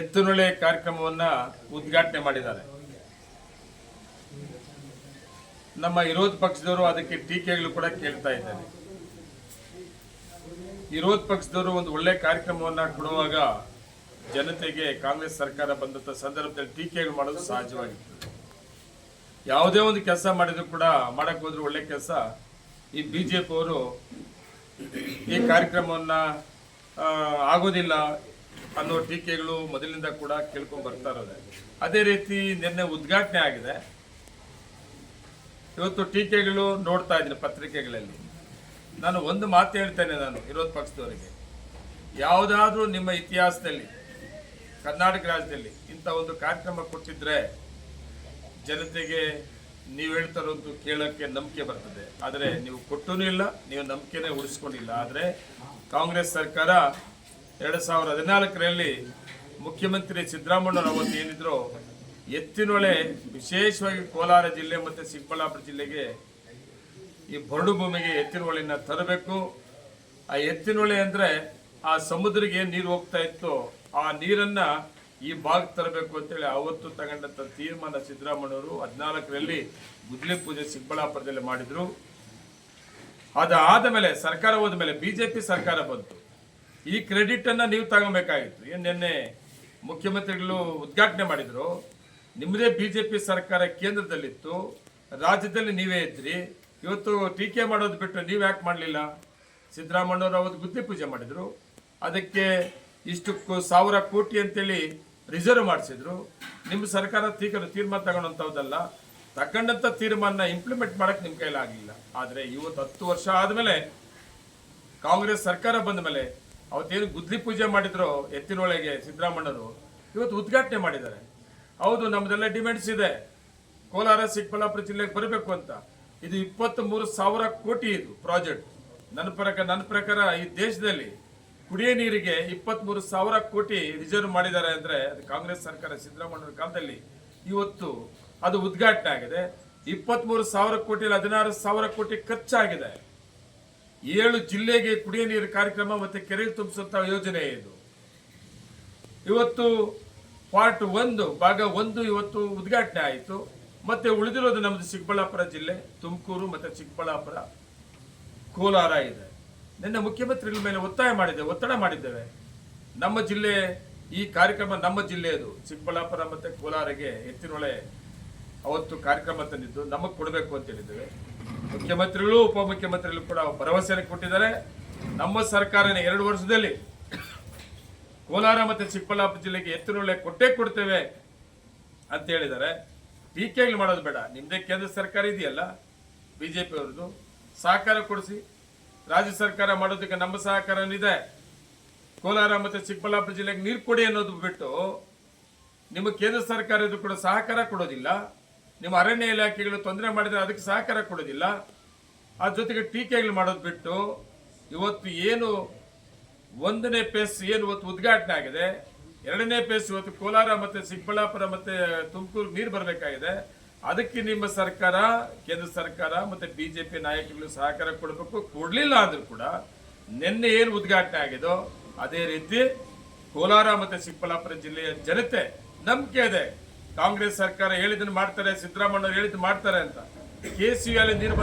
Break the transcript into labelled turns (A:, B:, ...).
A: ಎತ್ತುನೊಳೆ ಕಾರ್ಯಕ್ರಮವನ್ನ ಉದ್ಘಾಟನೆ ಮಾಡಿದ್ದಾರೆ. ನಮ್ಮ ವಿರೋಧ ಪಕ್ಷದವರು ಅದಕ್ಕೆ ಟೀಕೆಗಳು ಕೂಡ ಕೇಳ್ತಾ ಇದ್ದಾರೆ. ವಿರೋಧ ಪಕ್ಷದವರು ಒಂದು ಒಳ್ಳೆ ಕಾರ್ಯಕ್ರಮವನ್ನ ಕೊಡುವಾಗ ಜನತೆಗೆ ಕಾಂಗ್ರೆಸ್ ಸರ್ಕಾರ ಬಂದಂತ ಸಂದರ್ಭದಲ್ಲಿ ಟೀಕೆಗಳು ಮಾಡೋದು ಸಹಜವಾಗಿತ್ತು. ಯಾವುದೇ ಒಂದು ಕೆಲಸ ಮಾಡಿದ್ರು ಕೂಡ ಮಾಡಕ್ ಹೋದ್ರು ಒಳ್ಳೆ ಕೆಲಸ. ಈ ಬಿಜೆಪಿ ಅವರು ಈ ಕಾರ್ಯಕ್ರಮವನ್ನ ಆಗೋದಿಲ್ಲ. ಅನ್ನೋ ಟೀಕೆಗಳು ಮೊದಲಿಂದ ಕೂಡ ಕೇಳ್ಕೊಂಡ್ ಬರ್ತಾ ಇರೋದೆ. ಅದೇ ರೀತಿ ನಿನ್ನೆ ಉದ್ಘಾಟನೆ ಆಗಿದೆ. ಇವತ್ತು ಟೀಕೆಗಳು ನೋಡ್ತಾ ಇದ್ದೀನಿ ಪತ್ರಿಕೆಗಳಲ್ಲಿ. ನಾನು ಒಂದು ಮಾತು ಹೇಳ್ತೇನೆ ನಾನು ವಿರೋಧ ಪಕ್ಷದವರಿಗೆ. ಯಾವುದಾದ್ರೂ ನಿಮ್ಮ ಇತಿಹಾಸದಲ್ಲಿ, ಕರ್ನಾಟಕ ರಾಜ್ಯದಲ್ಲಿ ಇಂಥ ಒಂದು ಕಾರ್ಯಕ್ರಮ ಕೊಟ್ಟಿದ್ರೆ ಜನತೆಗೆ ನೀವು ಹೇಳ್ತಾರೋದು ಕೇಳೋಕ್ಕೆ ನಂಬಿಕೆ ಬರ್ತದೆ. ಆದರೆ ನೀವು ಕೊಟ್ಟೂ ಇಲ್ಲ, ನೀವು ನಂಬಿಕೆನೇ ಉಳಿಸ್ಕೊಂಡಿಲ್ಲ. ಆದರೆ ಕಾಂಗ್ರೆಸ್ ಸರ್ಕಾರ ಎರಡು ಸಾವಿರದ ಹದಿನಾಲ್ಕರಲ್ಲಿ ಮುಖ್ಯಮಂತ್ರಿ ಸಿದ್ದರಾಮಯ್ಯನವರು ಅವತ್ತು ಏನಿದ್ರು, ಎತ್ತಿನೊಳೆ ವಿಶೇಷವಾಗಿ ಕೋಲಾರ ಜಿಲ್ಲೆ ಮತ್ತು ಚಿಕ್ಕಬಳ್ಳಾಪುರ ಜಿಲ್ಲೆಗೆ ಈ ಬರಡು ಭೂಮಿಗೆ ಎತ್ತಿನೊಳೆಯನ್ನು ತರಬೇಕು. ಆ ಎತ್ತಿನೊಳೆ ಅಂದ್ರೆ ಆ ಸಮುದ್ರಕ್ಕೆ ಏನ್ ನೀರು ಹೋಗ್ತಾ ಇತ್ತು ಆ ನೀರನ್ನ ಈ ಭಾಗ ತರಬೇಕು ಅಂತೇಳಿ ಅವತ್ತು ತಗೊಂಡಂಥ ತೀರ್ಮಾನ ಸಿದ್ದರಾಮಯ್ಯವರು ಹದಿನಾಲ್ಕರಲ್ಲಿ ಗುದ್ಲಿ ಪೂಜೆ ಚಿಕ್ಕಬಳ್ಳಾಪುರದಲ್ಲಿ ಮಾಡಿದ್ರು. ಅದಾದ ಮೇಲೆ, ಸರ್ಕಾರ ಹೋದ ಮೇಲೆ, ಬಿಜೆಪಿ ಸರ್ಕಾರ ಬಂತು. ಈ ಕ್ರೆಡಿಟ್ ಅನ್ನ ನೀವು ತಗೊಬೇಕಾಗಿತ್ತು. ಏನ್ ನಿನ್ನೆ ಮುಖ್ಯಮಂತ್ರಿಗಳು ಉದ್ಘಾಟನೆ ಮಾಡಿದ್ರು. ನಿಮ್ಮದೇ ಬಿಜೆಪಿ ಸರ್ಕಾರ ಕೇಂದ್ರದಲ್ಲಿತ್ತು. ರಾಜ್ಯದಲ್ಲಿ ನೀವೇ ಇದ್ರಿ. ಇವತ್ತು ಟೀಕೆ ಮಾಡೋದು ಬಿಟ್ಟು ನೀವು ಯಾಕೆ ಮಾಡಲಿಲ್ಲ? ಸಿದ್ದರಾಮಯ್ಯವರು ಅವತ್ತು ಗುದ್ದಿ ಪೂಜೆ ಮಾಡಿದ್ರು. ಅದಕ್ಕೆ ಇಷ್ಟು ಸಾವಿರ ಕೋಟಿ ಅಂತೇಳಿ ರಿಸರ್ವ್ ಮಾಡಿಸಿದ್ರು. ನಿಮ್ಮ ಸರ್ಕಾರ ತೀರ್ಮಾನ ತೀರ್ಮಾನ ತಗೊಂಡಂಥದ್ದಲ್ಲ ತಗೊಂಡಂಥ ತೀರ್ಮಾನ ಇಂಪ್ಲಿಮೆಂಟ್ ಮಾಡಕ್ ನಿಮ್ಮ ಕೈಲಾಗಲಿಲ್ಲ. ಆದರೆ ಇವತ್ತು ಹತ್ತು ವರ್ಷ ಆದಮೇಲೆ ಕಾಂಗ್ರೆಸ್ ಸರ್ಕಾರ ಬಂದ ಮೇಲೆ ಅವತ್ತೇನು ಗುದ್ಲಿ ಪೂಜೆ ಮಾಡಿದ್ರು ಎತ್ತಿನೊಳಗೆ ಸಿದ್ದರಾಮಣ್ಣರು ಇವತ್ತು ಉದ್ಘಾಟನೆ ಮಾಡಿದ್ದಾರೆ. ಹೌದು, ನಮ್ದೆಲ್ಲ ಡಿಮ್ಯಾಂಡ್ಸ್ ಇದೆ. ಕೋಲಾರ, ಚಿಕ್ಕಬಳ್ಳಾಪುರ ಜಿಲ್ಲೆಗೆ ಬರಬೇಕು ಅಂತ. ಇದು ಇಪ್ಪತ್ತ್ ಮೂರು ಸಾವಿರ ಕೋಟಿ ಇದು ಪ್ರಾಜೆಕ್ಟ್. ನನ್ನ ಪ್ರಕಾರ ನನ್ನ ಪ್ರಕಾರ ಈ ದೇಶದಲ್ಲಿ ಕುಡಿಯ ನೀರಿಗೆ ಇಪ್ಪತ್ತ್ ಮೂರು ಸಾವಿರ ಕೋಟಿ ರಿಸರ್ವ್ ಮಾಡಿದ್ದಾರೆ ಅಂದ್ರೆ ಅದು ಕಾಂಗ್ರೆಸ್ ಸರ್ಕಾರ ಸಿದ್ದರಾಮಣ್ಣ ಕಾಲದಲ್ಲಿ ಇವತ್ತು ಅದು ಉದ್ಘಾಟನೆ ಆಗಿದೆ. ಇಪ್ಪತ್ತ್ ಮೂರು ಸಾವಿರ ಕೋಟಿ ಹದಿನಾರು ಸಾವಿರ ಕೋಟಿ ಖರ್ಚಾಗಿದೆ. ಏಳು ಜಿಲ್ಲೆಗೆ ಕುಡಿಯ ನೀರು ಕಾರ್ಯಕ್ರಮ ಮತ್ತೆ ಕೆರೆ ತುಂಬಿಸುವಂತಹ ಯೋಜನೆ ಇದು. ಇವತ್ತು ಪಾರ್ಟ್ ಒಂದು, ಭಾಗ ಒಂದು ಇವತ್ತು ಉದ್ಘಾಟನೆ ಆಯಿತು. ಮತ್ತೆ ಉಳಿದಿರೋದು ನಮ್ಮದು ಚಿಕ್ಕಬಳ್ಳಾಪುರ ಜಿಲ್ಲೆ, ತುಮಕೂರು ಮತ್ತೆ ಚಿಕ್ಕಬಳ್ಳಾಪುರ. ಕೋಲಾರ ಇದೆ. ನಿನ್ನೆ ಮುಖ್ಯಮಂತ್ರಿಗಳ ಮೇಲೆ ಒತ್ತಾಯ ಮಾಡಿದ್ದೇವೆ, ಒತ್ತಡ ಮಾಡಿದ್ದೇವೆ. ನಮ್ಮ ಜಿಲ್ಲೆ, ಈ ಕಾರ್ಯಕ್ರಮ ನಮ್ಮ ಜಿಲ್ಲೆಯದು. ಚಿಕ್ಕಬಳ್ಳಾಪುರ ಮತ್ತೆ ಕೋಲಾರಗೆ ಎತ್ತಿನೊಳೆ ಅವತ್ತು ಕಾರ್ಯಕ್ರಮ ತಂದಿದ್ದು, ನಮಗೆ ಕೊಡಬೇಕು ಅಂತ ಹೇಳಿದ್ದೇವೆ. ಮುಖ್ಯಮಂತ್ರಿಗಳು, ಉಪಮುಖ್ಯಮಂತ್ರಿಗಳು ಕೂಡ ಭರವಸೆಯನ್ನು ಕೊಟ್ಟಿದ್ದಾರೆ. ನಮ್ಮ ಸರ್ಕಾರನ ಎರಡು ವರ್ಷದಲ್ಲಿ ಕೋಲಾರ ಮತ್ತು ಚಿಕ್ಕಬಳ್ಳಾಪುರ ಜಿಲ್ಲೆಗೆ ಎತ್ತಿನೊಳ್ಳೆ ಕೊಟ್ಟೇ ಕೊಡ್ತೇವೆ ಅಂತ ಹೇಳಿದ್ದಾರೆ. ಟೀಕೆಗಳು ಮಾಡೋದು ಬೇಡ. ನಿಮ್ಮದೇ ಕೇಂದ್ರ ಸರ್ಕಾರ ಇದೆಯಲ್ಲ ಬಿಜೆಪಿ ಪಿಯವ್ರದ್ದು ಸಹಕಾರ ಕೊಡಿಸಿ. ರಾಜ್ಯ ಸರ್ಕಾರ ಮಾಡೋದಕ್ಕೆ ನಮ್ಮ ಸಹಕಾರ ಇದೆ ಕೋಲಾರ ಮತ್ತು ಚಿಕ್ಕಬಳ್ಳಾಪುರ ಜಿಲ್ಲೆಗೆ ನೀರು ಕೊಡಿ ಅನ್ನೋದು ಬಿಟ್ಟು ನಿಮ್ಮ ಕೇಂದ್ರ ಸರ್ಕಾರ ಇದು ಕೂಡ ಸಹಕಾರ ಕೊಡೋದಿಲ್ಲ. ನಿಮ್ಮ ಅರಣ್ಯ ಇಲಾಖೆಗಳು ತೊಂದರೆ ಮಾಡಿದರೆ ಅದಕ್ಕೆ ಸಹಕಾರ ಕೊಡೋದಿಲ್ಲ. ಆ ಜೊತೆಗೆ ಟೀಕೆಗಳು ಮಾಡೋದು ಬಿಟ್ಟು ಇವತ್ತು ಏನು ಒಂದನೇ ಪೇಸ್ ಏನು ಇವತ್ತು ಉದ್ಘಾಟನೆ ಆಗಿದೆ. ಎರಡನೇ ಪೇಸ್ ಇವತ್ತು ಕೋಲಾರ ಮತ್ತೆ ಚಿಕ್ಕಬಳ್ಳಾಪುರ ಮತ್ತೆ ತುಮಕೂರು ನೀರು ಬರಬೇಕಾಗಿದೆ. ಅದಕ್ಕೆ ನಿಮ್ಮ ಸರ್ಕಾರ, ಕೇಂದ್ರ ಸರ್ಕಾರ ಮತ್ತೆ ಬಿಜೆಪಿ ನಾಯಕರು ಸಹಕಾರ ಕೊಡಬೇಕು, ಕೊಡಲಿಲ್ಲ ಅಂದ್ರೂ ಕೂಡ ನಿನ್ನೆ ಏನು ಉದ್ಘಾಟನೆ ಆಗಿದೋ ಅದೇ ರೀತಿ ಕೋಲಾರ ಮತ್ತೆ ಚಿಕ್ಕಬಳ್ಳಾಪುರ ಜಿಲ್ಲೆಯ ಜನತೆ ನಂಬಿಕೆ ಇದೆ. ಕಾಂಗ್ರೆಸ್ ಸರ್ಕಾರ ಹೇಳಿದ್ದನ್ನು ಮಾಡ್ತಾರೆ ಸಿದ್ದರಾಮಯ್ಯ ಹೇಳಿದ್ದು ಮಾಡ್ತಾರೆ ಅಂತ. ಕೆ ಸಿ ನೀರು ಬಂದ